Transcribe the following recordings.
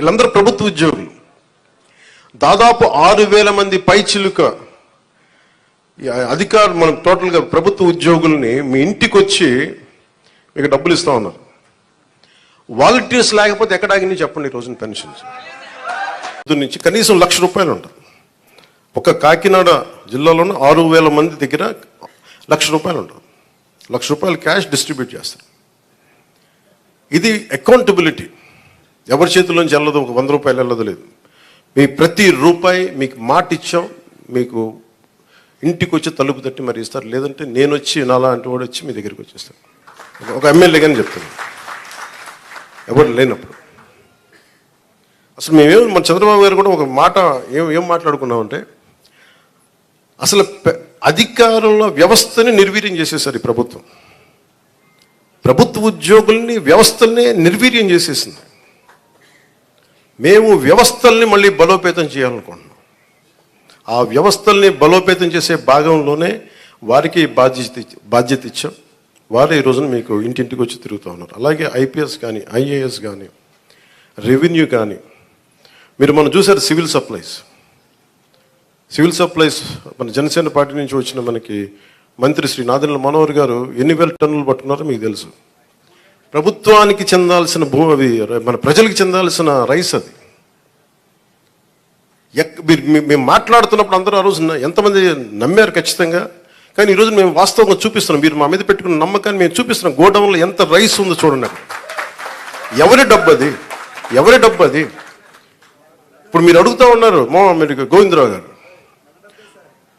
వీళ్ళందరూ ప్రభుత్వ ఉద్యోగులు. దాదాపు ఆరు వేల మంది పైచిలుక ఈ అధికారులు మనం టోటల్గా ప్రభుత్వ ఉద్యోగుల్ని మీ ఇంటికి వచ్చి మీకు డబ్బులు ఇస్తా ఉన్నారు. వాలంటీర్స్ లేకపోతే ఎక్కడ ఆగింది చెప్పండి ఈ రోజున పెన్షన్స్. నుంచి కనీసం లక్ష రూపాయలు ఉంటుంది ఒక కాకినాడ జిల్లాలోనే ఆరు వేల మంది దగ్గర లక్ష రూపాయలు ఉంటుంది లక్ష రూపాయలు క్యాష్ డిస్ట్రిబ్యూట్ చేస్తారు. ఇది అకౌంటబిలిటీ ఎవరి చేతుల్లోంచి వెళ్ళదు ఒక వంద రూపాయలు వెళ్ళదు లేదు. మీ ప్రతి రూపాయి మీకు మాట ఇచ్చాం మీకు ఇంటికి వచ్చి తలుపు తట్టి మరి ఇస్తారు. లేదంటే నేను వచ్చి నాలా అంటే వాడు వచ్చి మీ దగ్గరికి వచ్చేస్తాను ఒక ఎమ్మెల్యే కానీ చెప్తాను. ఎవరు లేనప్పుడు. అసలు మేమేం మన చంద్రబాబు గారు కూడా ఒక మాట ఏం ఏం మాట్లాడుకున్నామంటే అసలు పె- వ్యవస్థని నిర్వీర్యం చేసేసారు ఈ ప్రభుత్వం. ప్రభుత్వ ఉద్యోగుల్ని వ్యవస్థల్ని నిర్వీర్యం చేసేసింది. మేము వ్యవస్థల్ని మళ్ళీ బలోపేతం చేయాలనుకుంటున్నాం. ఆ వ్యవస్థల్ని బలోపేతం చేసే భాగంలోనే వారికి బాధ్యత ఇచ్చి- బాధ్యత ఇచ్చాం. వారు ఈ రోజున మీకు ఇంటింటికి వచ్చి తిరుగుతూ ఉన్నారు. అలాగే ఐపీఎస్ కానీ ఐఏఎస్ కానీ రెవెన్యూ కానీ. మీరు మనం చూసారు సివిల్ సప్లైస్. సివిల్ సప్లైస్ మన జనసేన పార్టీ నుంచి వచ్చిన మనకి మంత్రి శ్రీ నాదెండ్ల మనోహర్ గారు ఎన్ని వేల టన్నులు పట్టుకున్నారో మీకు తెలుసు. ప్రభుత్వానికి చెందాల్సిన భూ అవి మన ప్రజలకు చెందాల్సిన రైస్ అది. ఎక్ మీరు మేము మాట్లాడుతున్నప్పుడు అందరూ ఆ రోజు ఎంతమంది నమ్మారు ఖచ్చితంగా. కానీ ఈరోజు మేము వాస్తవంగా చూపిస్తున్నాం. మీరు మా మీద పెట్టుకున్న నమ్మకాన్ని మేము చూపిస్తున్నాం. గోడౌన్లో ఎంత రైస్ ఉందో చూడండి అక్కడ. ఎవరి డబ్బు అది? ఎవరి డబ్బు అది? ఇప్పుడు మీరు అడుగుతా ఉన్నారు మా మీరు గోవిందరావు గారు.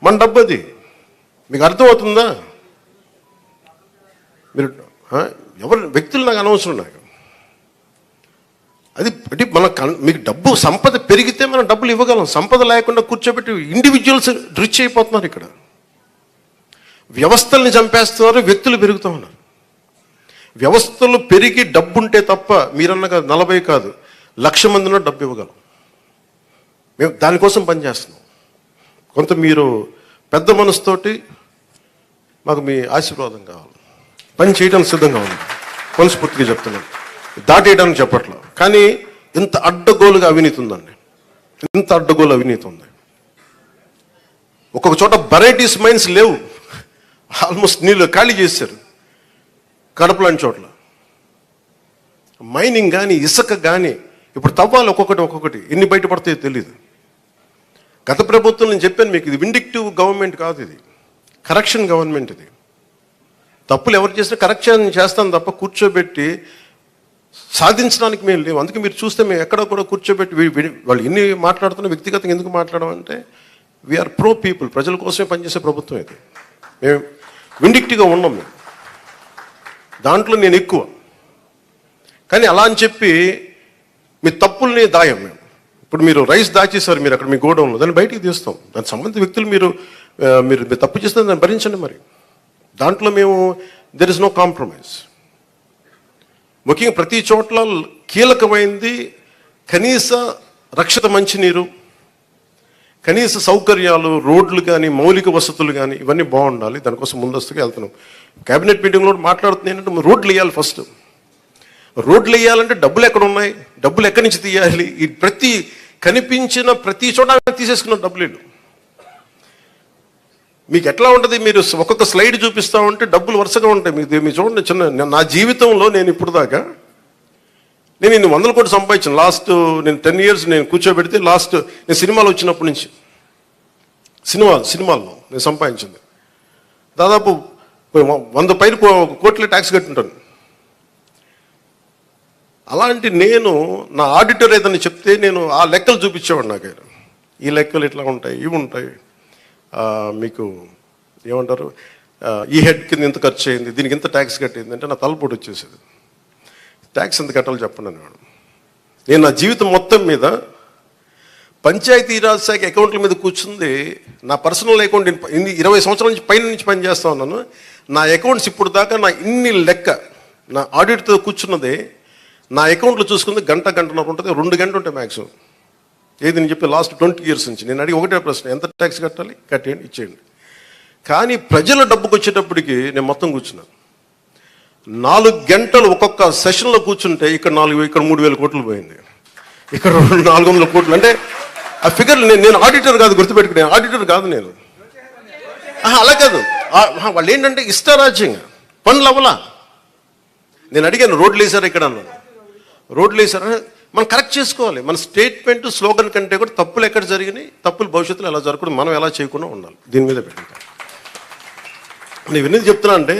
మన డబ్బు అది? మీకు అర్థమవుతుందా? మీరు ఎవరు వ్యక్తులు నాకు అనవసరం నాకు అది అంటే మన మీకు డబ్బు సంపద పెరిగితే మనం డబ్బులు ఇవ్వగలం. సంపద లేకుండా కూర్చోబెట్టి ఇండివిజువల్స్ రిచ్ అయిపోతున్నారు ఇక్కడ. వ్యవస్థల్ని చంపేస్తున్నారు వ్యక్తులు పెరుగుతూ ఉన్నారు. వ్యవస్థలు పెరిగి డబ్బు ఉంటే తప్ప మీరన్నగా నలభై కాదు లక్ష మందిలో డబ్బు ఇవ్వగలం. మేము దానికోసం పనిచేస్తున్నాం కొంత మీరు పెద్ద మనసుతోటి మాకు మీ ఆశీర్వాదం కావాలి. పని చేయడానికి సిద్ధంగా ఉంది మనస్ఫూర్తిగా చెప్తున్నాను దాటేయడానికి చెప్పట్లో కానీ ఇంత అడ్డగోలుగా అవినీతి ఉందండి. ఇంత అడ్డగోలు అవినీతి ఉంది. ఒక్కొక్క చోట వెరైటీస్ మైన్స్ లేవు. ఆల్మోస్ట్ నీళ్ళు ఖాళీ చేశారు. కడప లాంటి చోట్ల. మైనింగ్ కానీ ఇసుక కానీ ఇప్పుడు తవ్వాలి ఒక్కొక్కటి ఒక్కొక్కటి. ఎన్ని బయటపడతాయో తెలియదు గత ప్రభుత్వం నేను చెప్పాను మీకు ఇది విండిక్టివ్ గవర్నమెంట్ కాదు ఇది. కరెక్షన్ గవర్నమెంట్ ఇది. తప్పులు ఎవరు చేసినా కరెక్షన్ చేస్తాం తప్ప కూర్చోబెట్టి సాధించడానికి మేము లేవు. అందుకే మీరు చూస్తే మేము ఎక్కడ కూడా కూర్చోబెట్టి వాళ్ళు ఎన్ని మాట్లాడుతున్నా వ్యక్తిగతంగా ఎందుకు మాట్లాడమంటే వీఆర్ ప్రో పీపుల్ ప్రజల కోసమే పనిచేసే ప్రభుత్వం ఇది. మేము విండిక్టిగా ఉన్నాం మేము. దాంట్లో నేను ఎక్కువ. కానీ అలా అని చెప్పి మీ తప్పుల్ని దాయం మేము. ఇప్పుడు మీరు రైస్ దాచేశారు మీరు అక్కడ మీ గోడౌన్లో. దాన్ని బయటికి తీస్తాం. దానికి సంబంధిత వ్యక్తులు మీరు మీరు మీరు తప్పు చేస్తే దాన్ని భరించండి మరి. దాంట్లో మేము దెర్ ఇస్ నో కాంప్రమైజ్ ముఖ్యంగా ప్రతి చోట్ల కీలకమైంది కనీస రక్షిత మంచినీరు కనీస సౌకర్యాలు రోడ్లు కానీ మౌలిక వసతులు కానీ ఇవన్నీ బాగుండాలి. దానికోసం ముందస్తుగా వెళ్తున్నాం. క్యాబినెట్ మీటింగ్లో మాట్లాడుతుంది ఏంటంటే రోడ్లు వేయాలి ఫస్ట్ రోడ్లు వేయాలంటే డబ్బులు ఎక్కడ ఉన్నాయి? డబ్బులు ఎక్కడి నుంచి తీయాలి? ఈ ప్రతి కనిపించిన ప్రతి చోట తీసేసుకున్న డబ్బులు వీళ్ళు. మీకు ఎట్లా ఉంటుంది? మీరు ఒక్కొక్క స్లైడ్ చూపిస్తా ఉంటే డబ్బులు వరుసగా ఉంటాయి. మీకు మీరు చూడండి చిన్న నా జీవితంలో నేను ఇప్పుడు దాకా నేను ఇన్ని వందల కోట్లు సంపాదించాను. లాస్ట్ నేను టెన్ ఇయర్స్ నేను కూర్చోబెడితే లాస్ట్ నేను సినిమాలు వచ్చినప్పటి నుంచి. సినిమా సినిమాల్లో నేను సంపాదించింది. దాదాపు వంద పైన కో- కోట్ల ట్యాక్స్ కట్టుంటాను. అలాంటి నేను నా ఆడిటర్ ఏదైనా చెప్తే నేను ఆ లెక్కలు చూపించేవాడు నాకు ఈ లెక్కలు ఇట్లా ఉంటాయి ఇవి ఉంటాయి. మీకు ఏమంటారు? ఈ హెడ్ కింద ఇంత ఖర్చు అయింది దీనికి ఇంత ట్యాక్స్ కట్టింది అంటే నా తలపోటు వచ్చేసేది. ట్యాక్స్ ఎంత కట్టాలో చెప్పండి అనేవాడు నేను నా జీవితం మొత్తం మీద పంచాయతీరాజ్ శాఖ అకౌంట్ల మీద కూర్చుంది నా పర్సనల్ అకౌంట్ ఇన్ని ఇరవై సంవత్సరాల నుంచి పైన నుంచి పనిచేస్తా ఉన్నాను నా అకౌంట్స్ ఇప్పుడు దాకా నా ఇన్ని లెక్క నా ఆడిట్తో కూర్చున్నది నా అకౌంట్లో చూసుకుంది గంట గంటన్నర ఉంటుంది రెండు గంటలు ఉంటాయి మ్యాక్సిమం ఏది నేను చెప్పి లాస్ట్ ట్వంటీ ఇయర్స్ నుంచి నేను అడిగి ఒకటే ప్రశ్న ఎంత ట్యాక్స్ కట్టాలి? కట్టేయండి ఇచ్చేయండి. కానీ ప్రజల డబ్బుకు వచ్చేటప్పటికి నేను మొత్తం కూర్చున్నాను. నాలుగు గంటలు ఒక్కొక్క సెషన్లో కూర్చుంటే ఇక్కడ నాలుగు ఇక్కడ మూడు వేల కోట్లు పోయింది. ఇక్కడ రెండు నాలుగు వందల కోట్లు. అంటే ఆ ఫిగర్ నేను నేను ఆడిటర్ కాదు గుర్తుపెట్టుకునే ఆడిటర్ కాదు నేను. అలా కాదు. వాళ్ళు ఏంటంటే ఇష్టారాజ్యంగా పనులు అవ్వలా. నేను అడిగాను రోడ్లు వేసారు ఇక్కడ అన్నాను. రోడ్లు వేసారా మనం కరెక్ట్ చేసుకోవాలి. మన స్టేట్మెంట్ స్లోగన్ కంటే కూడా తప్పులు ఎక్కడ జరిగినాయి తప్పులు భవిష్యత్తులో ఎలా జరగకూడదు మనం ఎలా చేయకుండా ఉండాలి. దీని మీద పెట్టింటాం నేను ఎందుకు చెప్తున్నా అంటే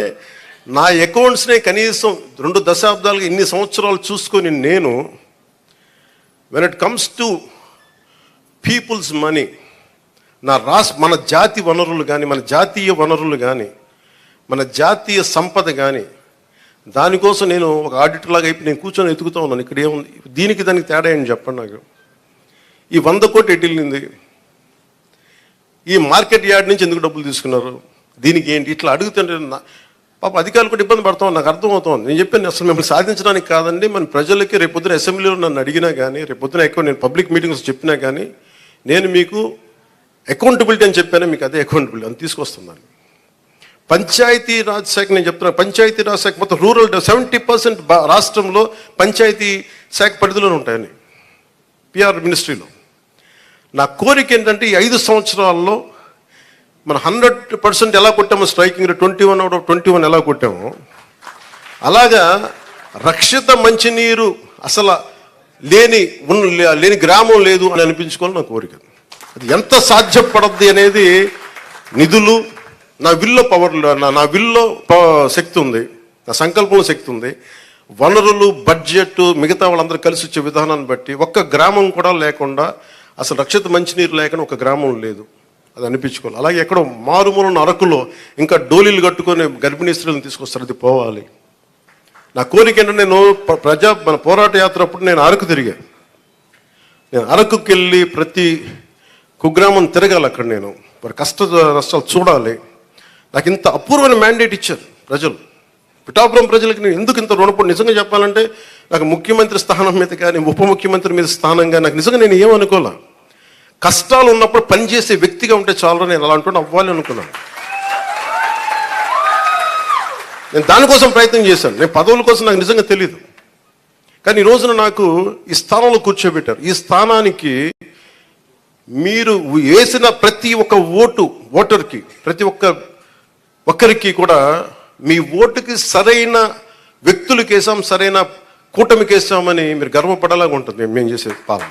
నా అకౌంట్స్ని కనీసం రెండు దశాబ్దాలుగా ఇన్ని సంవత్సరాలు చూసుకొని నేను when it comes to people's money నా రాస్ మన జాతి వనరులు కానీ మన జాతీయ వనరులు కానీ మన జాతీయ సంపద కానీ దానికోసం నేను ఒక ఆడిటర్ లాగా అయిపోయి నేను కూర్చొని ఎతుకుతా ఉన్నాను. ఇక్కడ ఏముంది? దీనికి దానికి తేడా ఏంటి చెప్పండి నాకు. ఈ వంద కోటి ఎట్టిల్లింది ఈ మార్కెట్ యార్డ్ నుంచి ఎందుకు డబ్బులు తీసుకున్నారు? దీనికి ఏంటి? ఇట్లా అడుగుతుంటే నా- పాప అధికారులు కూడా ఇబ్బంది పడతాం నాకు అర్థమవుతోంది. నేను చెప్పాను అసలు మిమ్మల్ని సాధించడానికి కాదండి. మన ప్రజలకి రేపొద్దున అసెంబ్లీలో నన్ను అడిగినా కానీ రేపొద్దున ఎక్కువ నేను పబ్లిక్ మీటింగ్స్ చెప్పినా కానీ నేను మీకు అకౌంటబిలిటీ అని చెప్పాను మీకు అదే అకౌంటబిలిటీ. అని తీసుకొస్తున్నాను పంచాయతీ రాజ్ శాఖ నేను చెప్తున్నా పంచాయతీ రాజ్ శాఖ మొత్తం రూరల్ సెవెంటీ పర్సెంట్ రాష్ట్రంలో పంచాయతీ శాఖ పరిధిలోనే ఉంటాయని పిఆర్ మినిస్ట్రీలో. నా కోరిక ఏంటంటే ఈ ఐదు సంవత్సరాల్లో మన హండ్రెడ్ పర్సెంట్ ఎలా కొట్టామో striking twenty one out of twenty one ఎలా కొట్టామో అలాగా రక్షిత మంచినీరు అసలు లేని లేని గ్రామం లేదు అని అనిపించుకోవాలి నా కోరిక. అది ఎంత సాధ్యపడద్ది అనేది నిధులు నా విల్లో పవర్ నా నా విల్లో ప- శక్తి ఉంది. నా సంకల్పంలో శక్తి ఉంది. వనరులు బడ్జెట్ మిగతా వాళ్ళందరూ కలిసి వచ్చే విధానాన్ని బట్టి ఒక్క గ్రామం కూడా లేకుండా అసలు రక్షిత మంచినీరు లేకుండా ఒక గ్రామం లేదు. అది అనిపించుకోవాలి. అలాగే ఎక్కడో మారుమూల అరకులో ఇంకా డోలీలు కట్టుకొని గర్భిణీ స్త్రీలను తీసుకొస్తారు అది పోవాలి. నా కోరిక ఏంటంటే నేను ప్రజా మన పోరాట యాత్ర అప్పుడు నేను అరకు తిరిగాను నేను అరకుకి వెళ్ళి ప్రతి కుగ్రామం తిరగాలి అక్కడ నేను. వారి కష్ట నష్టాలు చూడాలి. నాకు ఇంత అపూర్వమైన మ్యాండేట్ ఇచ్చారు ప్రజలు. పిఠాపురం ప్రజలకి నేను ఎందుకు ఇంత రుణపడి నిజంగా చెప్పాలంటే నాకు ముఖ్యమంత్రి స్థానం మీద కానీ ఉప ముఖ్యమంత్రి మీద స్థానంగా నాకు నిజంగా నేను ఏమనుకోలే కష్టాలు ఉన్నప్పుడు పనిచేసే వ్యక్తిగా ఉంటే చాలు నేను అలాంటి అవ్వాలి అనుకున్నాను. నేను దానికోసం ప్రయత్నం చేశాను. నేను పదవుల కోసం నాకు నిజంగా తెలియదు కానీ ఈ రోజున నాకు ఈ స్థానంలో కూర్చోబెట్టారు. ఈ స్థానానికి మీరు వేసిన ప్రతి ఒక్క ఓటు ఓటర్కి ప్రతి ఒక్క ఒక్కరికి కూడా మీ ఓటుకి సరైన వ్యక్తులకేసాం సరైన కూటమికేసామని మీరు గర్వపడేలాగా ఉంటుంది. మేము చేసే పాలన.